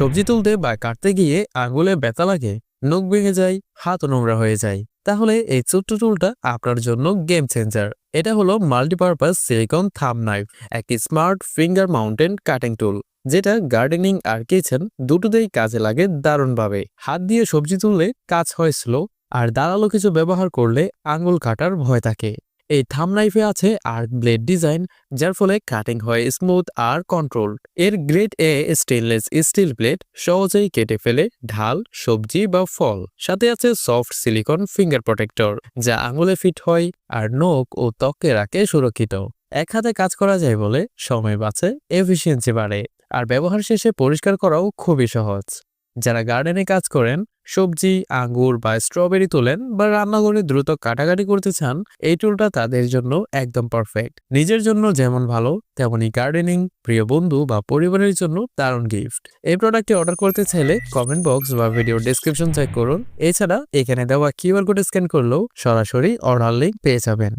সবজি তুলতে বা কাটতে গিয়ে আঙুলে ব্যথা লাগে, নখ ভেঙে যায় হাত নোংরা হয়ে যায়। তাহলে এই ছোট্ট টুলটা আপনার জন্য গেম চেঞ্জার এটা হলো মাল্টিপারপাস সিলিকন থাম নাইফ একটি smart finger mountain cutting tool যেটা গার্ডেনিং আর কিচেন দুটোতেই কাজে লাগে দারুণভাবে। হাত দিয়ে সবজি তুললে কাজ হয় স্লো আর দাঁড়াল কিছু ব্যবহার করলে আঙুল কাটার ভয় থাকে। এই থাম নাইফে আছে আর্ট ব্লেড ডিজাইন, যার ফলে কাটিং হয় স্মুথ আর কন্ট্রোল এর grade A stainless steel plate সহজেই কেটে ফেলে ঢাল, সবজি বা ফল। সাথে আছে সফট সিলিকন ফিঙ্গার প্রোটেক্টর, যা আঙুলে ফিট হয় আর নখ ও ত্বকে রাখে সুরক্ষিত। এক হাতে কাজ করা যায় বলে সময় বাঁচে, এফিসিয়েন্সি বাড়ে, আর ব্যবহার শেষে পরিষ্কার করাও খুবই সহজ। যারা গার্ডেনে কাজ করেন সবজি, আঙ্গুর বা স্ট্রবেরি তোলেন বা রান্নাঘরে দ্রুত কাটাকাটি করতে চান, এই টুলটা তাদের জন্য একদম পারফেক্ট। নিজের জন্য যেমন ভালো তেমনি গার্ডেনিং, প্রিয় বন্ধু বা পরিবারের জন্য দারুণ গিফট। এই প্রোডাক্টটি অর্ডার করতে চাইলে কমেন্ট বক্স বা ভিডিও ডেসক্রিপশন চেক করুন। এছাড়া এখানে দেওয়া কিউআর কোড স্ক্যান করলেও সরাসরি অর্ডার লিঙ্ক পেয়ে যাবেন।